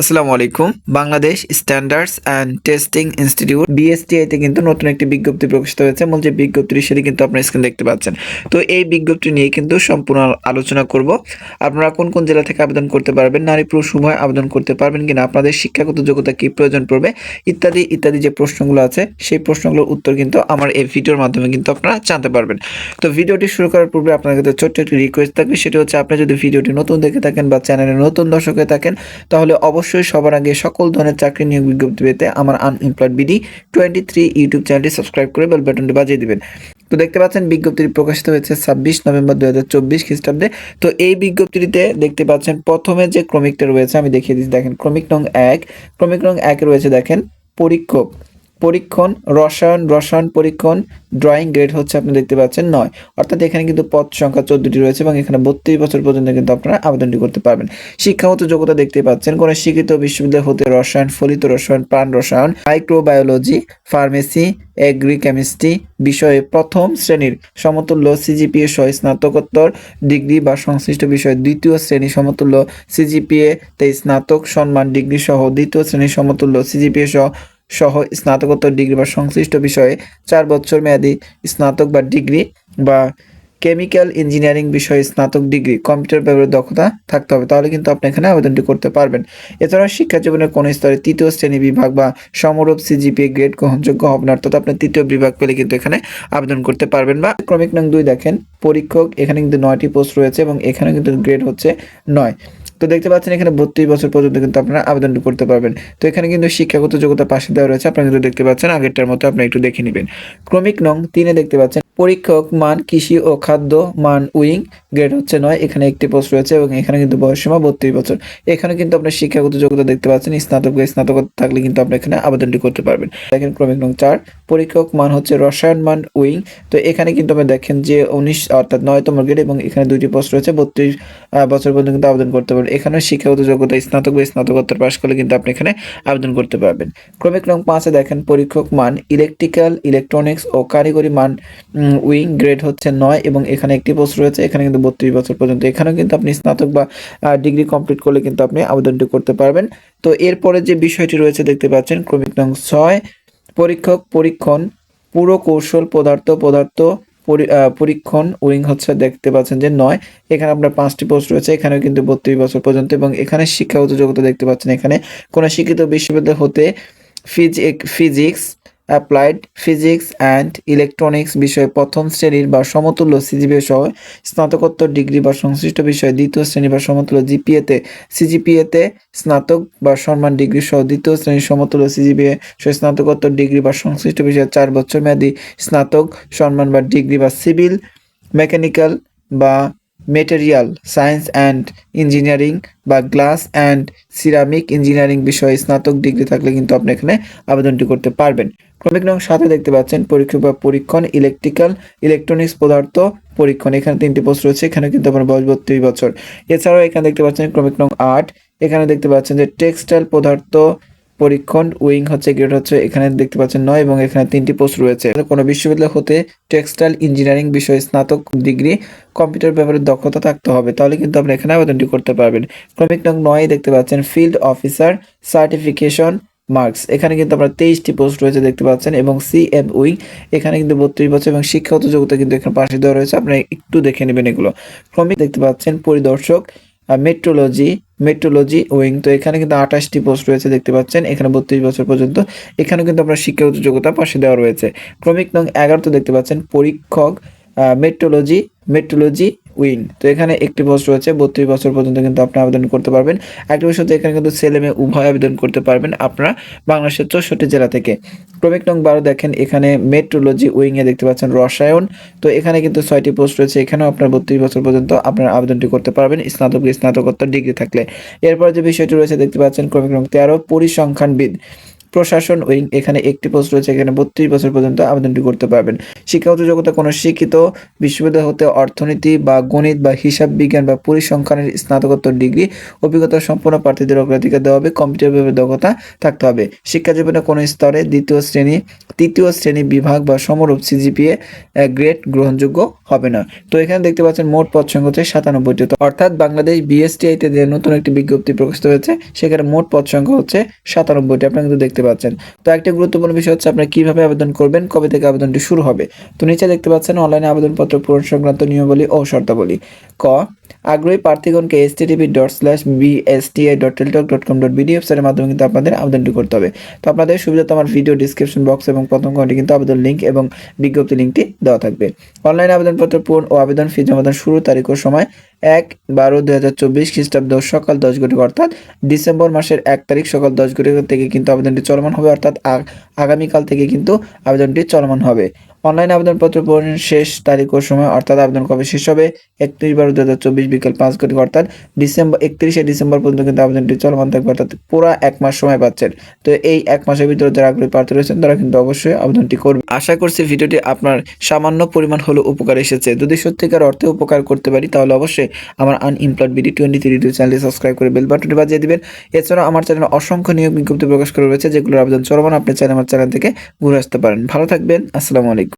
আসসালামু আলাইকুম। Bangladesh Standards and Testing Institute BSTI তে কিন্তু নতুন একটি বিজ্ঞপ্তি প্রকাশিত হয়েছে। মূল যে বিজ্ঞপ্তিটি সেটি কিন্তু আপনার স্ক্রিন দেখতে পাচ্ছেন। তো এই বিজ্ঞপ্তি নিয়ে কিন্তু সম্পূর্ণ আলোচনা করব। আপনারা কোন কোন জেলা থেকে আবেদন করতে পারবেন, নারী পুরুষ উভয় আবেদন করতে পারবেন কিনা, আপনাদের শিক্ষাগত যোগ্যতা কি, প্রয়োজন পড়বে, ইত্যাদি ইত্যাদি যে প্রশ্নগুলো আছে, সেই প্রশ্নগুলোর উত্তর কিন্তু আমার এই ভিডিওর মাধ্যমে কিন্তু আপনারা জানতে পারবেন। তো ভিডিওটি শুরু করার পূর্বে আপনাদের কাছে ছোট্ট একটি রিকোয়েস্ট থাকবে। সেটি হচ্ছে, আপনি যদি ভিডিওটি নতুন দেখে থাকেন বা চ্যানেলে নতুন দর্শক থাকেন, তাহলে অবশ্যই সবার আগে সকল ধরনের চাকরি নিয়োগ বিজ্ঞপ্তি পেতে আমার unemployed BD twenty three YouTube চ্যানেলটি সাবস্ক্রাইব করে বেল বাটনটি বাজিয়ে দিবেন। তো দেখতে পাচ্ছেন বিজ্ঞপ্তিটি প্রকাশিত হয়েছে ছাব্বিশ নভেম্বর দু হাজার চব্বিশ খ্রিস্টাব্দে। তো এই বিজ্ঞপ্তিটিতে দেখতে পাচ্ছেন প্রথমে যে ক্রমিকটা রয়েছে আমি দেখিয়ে দিচ্ছি। দেখেন ক্রমিক নং এক, ক্রমিক নং এক রয়েছে দেখেন পরীক্ষক। পরীক্ষণ, রসায়ন রসায়ন পরীক্ষণ ড্রয়িং গ্রেড হচ্ছে আপনি দেখতে পাচ্ছেন নয়। অর্থাৎ এখানে কিন্তু পদ সংখ্যা চোদ্দটি রয়েছে এবং এখানে বত্রিশ বছর পর্যন্ত কিন্তু আপনারা আবেদনটি করতে পারবেন। শিক্ষাগত যোগ্যতা দেখতে পাচ্ছেন, কোন শিক্ষিত বিশ্ববিদ্যালয় হতে রসায়ন, ফলিত রসায়ন, প্রাণ রসায়ন মাইক্রোবায়োলজি ফার্মেসি এগ্রি কেমিস্ট্রি বিষয়ে প্রথম শ্রেণির সমতুল্য সিজিপিএ সহ স্নাতকোত্তর ডিগ্রি বা সংশ্লিষ্ট বিষয়ে দ্বিতীয় শ্রেণি সমতুল্য সিজিপিএ তে স্নাতক সম্মান ডিগ্রি সহ দ্বিতীয় শ্রেণির সমতুল্য সিজিপিএ সহ সহ স্নাতকোত্তর ডিগ্রি বা সংশ্লিষ্ট বিষয়ে চার বছর মেয়াদী স্নাতক বা ডিগ্রি বা কেমিক্যাল ইঞ্জিনিয়ারিং বিষয়ে স্নাতক ডিগ্রি, কম্পিউটার ব্যবহারের দক্ষতা থাকতে হবে। তাহলে কিন্তু আপনি এখানে আবেদনটি করতে পারবেন। এছাড়াও শিক্ষা জীবনের কোনো স্তরে তৃতীয় শ্রেণি বিভাগ বা সমরূপ সিজিপিএ গ্রেড গ্রহণযোগ্য হবে না, অর্থাৎ আপনি তৃতীয় বিভাগ পেলে কিন্তু এখানে আবেদন করতে পারবেন বা ক্রমিক নং দুই দেখেন, পরীক্ষক, এখানে কিন্তু নয়টি পোস্ট রয়েছে এবং এখানে কিন্তু গ্রেড হচ্ছে নয়। তো দেখতে পাচ্ছেন এখানে বত্রিশ বছর পর্যন্ত কিন্তু আপনারা আবেদনটি করতে পারবেন। তো এখানে কিন্তু শিক্ষাগত যোগ্যতা পাশে দেওয়া রয়েছে। আপনারা কিন্তু দেখতে পাচ্ছেন আগেরটার মতো আপনি একটু দেখে নেবেন। ক্রমিক নং তিনে দেখতে পাচ্ছেন, পরীক্ষক মান, কৃষি ও খাদ্য মান উইং, গ্রেড হচ্ছে নয়। এখানে একটি পোস্ট রয়েছে এবং এখানে কিন্তু বয়সসীমা বত্রিশ বছর। এখানে কিন্তু আপনার শিক্ষাগত যোগ্যতা দেখতে পাচ্ছেন, স্নাতক স্নাতক থাকলে কিন্তু আপনি এখানে আবেদনটি করতে পারবেন। দেখেন ক্রমিক নং চার, পরীক্ষক মান হচ্ছে রসায়ন মান উইং। তো এখানে কিন্তু আপনি দেখেন যে উনিশ অর্থাৎ নয়তম গ্রেড এবং এখানে দুইটি পোস্ট রয়েছে, বত্রিশ বছর পর্যন্ত কিন্তু আবেদন করতে পারবেন। এখানে শিক্ষাগত যোগ্যতা, স্নাতক বা স্নাতকোত্তর পাশ করলে কিন্তু আপনি এখানে আবেদন করতে পারবেন। ক্রমিক নং পাঁচে দেখেন, পরীক্ষক মান ইলেকট্রিক্যাল ইলেকট্রনিক্স ও কারিগরি মান উইং গ্রেড হচ্ছে নয় এবং এখানে একটি পোস্ট রয়েছে, এখানে কিন্তু বত্রিশ বছর পর্যন্ত। এখানেও কিন্তু আপনি স্নাতক বা ডিগ্রি কমপ্লিট করলে কিন্তু আপনি আবেদনটি করতে পারবেন। তো এরপরে যে বিষয়টি রয়েছে দেখতে পাচ্ছেন, ক্রমিক নং ছয়, পরীক্ষক পরীক্ষণ পুরো কৌশল পদার্থ পদার্থ পরীক্ষণ, উইং হচ্ছে দেখতে পাচ্ছেন যে নয়। এখানে আপনার পাঁচটি পোস্ট রয়েছে, এখানেও কিন্তু বত্রিশ বছর পর্যন্ত এবং এখানে শিক্ষাগত যোগ্যতা দেখতে পাচ্ছেন। এখানে কোনো শিক্ষিত বিশ্ববিদ্যালয় হতে physic physics applied physics and electronics বিষয়ে প্রথম শ্রেণির বা সমতুল্য সিজিপিএ সহ স্নাতকোত্তর ডিগ্রি বা সংশ্লিষ্ট বিষয়ে দ্বিতীয় শ্রেণি বা সমতুল্য জিপিএতে, সিজিপিএতে স্নাতক বা সম্মান ডিগ্রি সহ দ্বিতীয় শ্রেণির সমতুল্য সিজিপিএ সহ স্নাতকোত্তর ডিগ্রি বা সংশ্লিষ্ট বিষয়ে চার বছর মেয়াদী স্নাতক সম্মান বা ডিগ্রি বা সিভিল, মেকানিক্যাল বা মেটেরিয়াল, সায়েন্স অ্যান্ড ইঞ্জিনিয়ারিং বা গ্লাস অ্যান্ড সিরামিক ইঞ্জিনিয়ারিং বিষয়ে স্নাতক ডিগ্রি থাকলে কিন্তু আপনি এখানে আবেদনটি করতে পারবেন। ক্রমিক নং সাথে দেখতে পাচ্ছেন পরীক্ষা বা পরীক্ষণ ইলেকট্রিক্যাল ইলেকট্রনিক্স পদার্থ পরীক্ষণ। এখানে তিনটি পোস্ট রয়েছে, এখানে কিন্তু আপনার বয়স বত্রিশ বছর। এছাড়াও এখানে দেখতে পাচ্ছেন ক্রমিক নং আট, এখানে দেখতে পাচ্ছেন যে টেক্সটাইল পদার্থ পরীক্ষণ, উইং হচ্ছে গ্রেড হচ্ছে এখানে দেখতে পাচ্ছেন নয় এবং এখানে তিনটি পোস্ট রয়েছে। কোনো বিশ্ববিদ্যালয় হতে টেক্সটাইল ইঞ্জিনিয়ারিং বিষয়ে স্নাতক ডিগ্রি কম্পিউটার ব্যাপারে দক্ষতা থাকতে হবে, তাহলে কিন্তু আপনি এখানে আবেদনটি করতে পারবেন। ক্রমিক নং নয় দেখতে পাচ্ছেন ফিল্ড অফিসার সার্টিফিকেশন মার্কস এখানে কিন্তু আপনার তেইশটি পোস্ট রয়েছে দেখতে পাচ্ছেন এবং সি এম উইং এখানে কিন্তু বত্রিশ বছর এবং শিক্ষাগত যোগ্যতা কিন্তু এখানে পাশে দেওয়া রয়েছে। আপনি একটু দেখে নেবেন এগুলো। ক্রমিক দেখতে পাচ্ছেন পরিদর্শক মেট্রোলজি মেট্রোলজি উইং তো এখানে কিন্তু আঠাশটি পোস্ট রয়েছে দেখতে পাচ্ছেন, এখানে বত্রিশ বছর পর্যন্ত। এখানে কিন্তু আপনার শিক্ষাগত যোগ্যতা পাশে দেওয়া রয়েছে। ক্রমিক নং এগারোতে দেখতে পাচ্ছেন পরীক্ষক মেট্রোলজি মেট্রোলজি উইং তো এখানে একটি পোস্ট রয়েছে, বত্রিশ বছর পর্যন্ত কিন্তু আপনি আবেদন করতে পারবেন। একটা হচ্ছে এখানে কিন্তু ছেলে মেয়ে উভয় আবেদন করতে পারবেন আপনারা বাংলাদেশের চৌষট্টি জেলা থেকে। ক্রমিক নং বারো দেখেন, এখানে মেট্রোলজি উইংয়ে দেখতে পাচ্ছেন রসায়ন। তো এখানে কিন্তু ছয়টি পোস্ট রয়েছে, এখানেও আপনার বত্রিশ বছর পর্যন্ত আপনার আবেদনটি করতে পারবেন, স্নাতক, স্নাতকোত্তর ডিগ্রি থাকলে। এরপর যে বিষয়টি রয়েছে, দেখতে পাচ্ছেন ক্রমিক নং তেরো, পরিসংখ্যানবিদ। প্রশাসন উইং, এখানে একটি পোস্ট রয়েছে, এখানে বত্রিশ বছর পর্যন্ত আবেদনটি করতে পারবেন। শিক্ষাগত যোগ্যতা কোনো শিক্ষিত বিশ্ববিদ্যালয় হতে অর্থনীতি বা গণিত বা হিসাব বিজ্ঞান বা পরিসংখ্যানের স্নাতকোত্তর ডিগ্রি, অভিজ্ঞতা সম্পন্ন প্রার্থীদের অগ্রাধিকার দেওয়া হবে কম্পিউটার বিভাগে দক্ষতা থাকতে হবে। শিক্ষা জীবনে কোনো স্তরে দ্বিতীয় শ্রেণি, তৃতীয় শ্রেণি বিভাগ বা সমরূপ সিজিপিএ গ্রেড গ্রহণযোগ্য হবে না। তো এখানে দেখতে পাচ্ছেন মোট পদ সংখ্যা হচ্ছে সাতানব্বইটি। অর্থাৎ বাংলাদেশ বিএসটিআইতে যে নতুন একটি বিজ্ঞপ্তি প্রকাশিত হয়েছে, সেখানে মোট পদ সংখ্যা হচ্ছে সাতানব্বইটি। আপনারা কিন্তু দেখতে পাচ্ছেন। তো একটা গুরুত্বপূর্ণ বিষয় হচ্ছে আপনি কীভাবে আবেদন করবেন, কবে থেকে আবেদনটি শুরু হবে? তো নিচে দেখতে পাচ্ছেন, অনলাইনে আবেদনপত্র পূরণ সংক্রান্ত নিয়মাবলী ও শর্তাবলী। ক আগ্রহী প্রার্থীগণকে S TV dot slash BSTI dot Teletalk dot com dot BD ওয়েবসাইটের মাধ্যমে কিন্তু আপনাদের আবেদনটি করতে হবে। তো আপনাদের সুবিধা তো আমার ভিডিও ডিসক্রিপশন বক্স এবং প্রথম কমেন্টে কিন্তু আবেদন লিঙ্ক এবং বিজ্ঞপ্তি লিঙ্কটি দেওয়া থাকবে। অনলাইন আবেদনপত্র পূরণ ও আবেদন ফি জমাদান শুরু তারিখ ও সময় এক বারো দুই হাজার চব্বিশ খ্রিস্টাব্দ সকাল দশ ঘটিকা অর্থাৎ ডিসেম্বর মাসের এক তারিখ সকাল দশ ঘটিকা থেকে কিন্তু আবেদনটি চলমান হবে অর্থাৎ আগ- আগামীকাল থেকে কিন্তু আবেদনটি চলমান হবে। অনলাইন আবেদনপত্র পূরণের শেষ তারিখ ও সময়, অর্থাৎ আবেদন কবে শেষ হবে? একত্রিশ বারো দু হাজার চব্বিশ বিকেল পাঁচ কোটি অর্থাৎ ডিসেম্বর, একত্রিশে ডিসেম্বর পর্যন্ত কিন্তু আবেদনটি চলমান থাকবে, অর্থাৎ পুরো এক মাস সময় পাচ্ছেন। তো এই এক মাসের ভিতরে যারা আগ্রহী প্রার্থী রয়েছেন, তারা কিন্তু অবশ্যই আবেদনটি করবে। আশা করছি ভিডিওটি আপনার সামান্য পরিমাণ হলেও উপকার এসেছে। যদি সত্যিকার অর্থে উপকার করতে পারি, তাহলে অবশ্যই আমার unemployed BD twenty three YouTube চ্যানেলটি সাবস্ক্রাইব করে বেল বাটনটি বাজিয়ে দিবেন। এছাড়াও আমার চ্যানেলে অসংখ্য নিয়োগ বিজ্ঞপ্তি প্রকাশ করা রয়েছে, যেগুলোর আবেদন চলমান। আপনি চাইলে আমার চ্যানেল থেকে ঘুরে আসতে পারেন। ভালো থাকবেন। আসসালামু আলাইকুম।